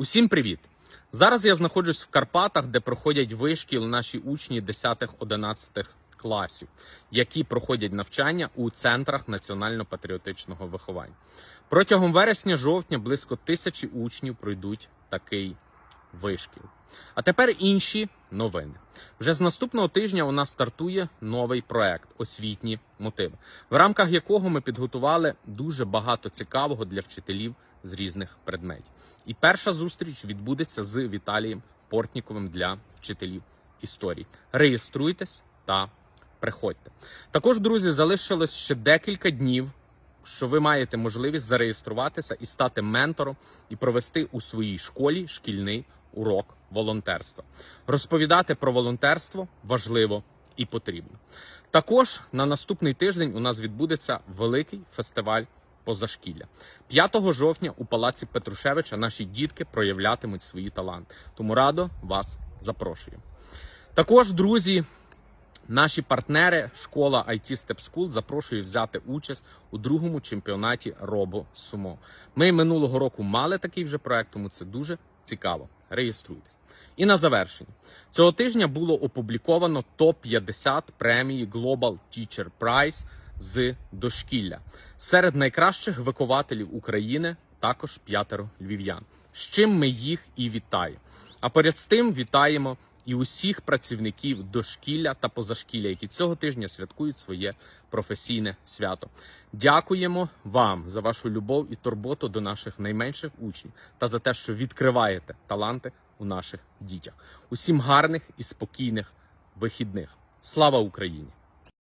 Усім привіт! Зараз я знаходжусь в Карпатах, де проходять вишкіл наші учні 10-11 класів, які проходять навчання у центрах національно-патріотичного виховання. Протягом вересня-жовтня близько тисячі учнів пройдуть такий вишкіл. А тепер інші новини. Вже з наступного тижня у нас стартує новий проект освітні мотиви, в рамках якого ми підготували дуже багато цікавого для вчителів з різних предметів. І перша зустріч відбудеться з Віталієм Портніковим для вчителів історії. Реєструйтесь та приходьте. Також, друзі, залишилось ще декілька днів, що ви маєте можливість зареєструватися і стати ментором і провести у своїй школі шкільний урок волонтерства. Розповідати про волонтерство важливо і потрібно. Також на наступний тиждень у нас відбудеться великий фестиваль позашкілля. 5 жовтня у палаці Петрушевича наші дітки проявлятимуть свої таланти. Тому радо вас запрошую. Також, друзі, наші партнери, школа IT Step School запрошує взяти участь у другому чемпіонаті Робо Сумо. Ми минулого року мали такий вже проект, тому це дуже цікаво. Реєструйтесь. І на завершення цього тижня було опубліковано топ 50 премії Global Teacher Prize з дошкілля серед найкращих вихователів України. Також п'ятеро львів'ян. З чим ми їх і вітаємо. А поряд з тим вітаємо і усіх працівників дошкілля та позашкілля, які цього тижня святкують своє професійне свято. Дякуємо вам за вашу любов і турботу до наших найменших учнів та за те, що відкриваєте таланти у наших дітях. Усім гарних і спокійних вихідних. Слава Україні!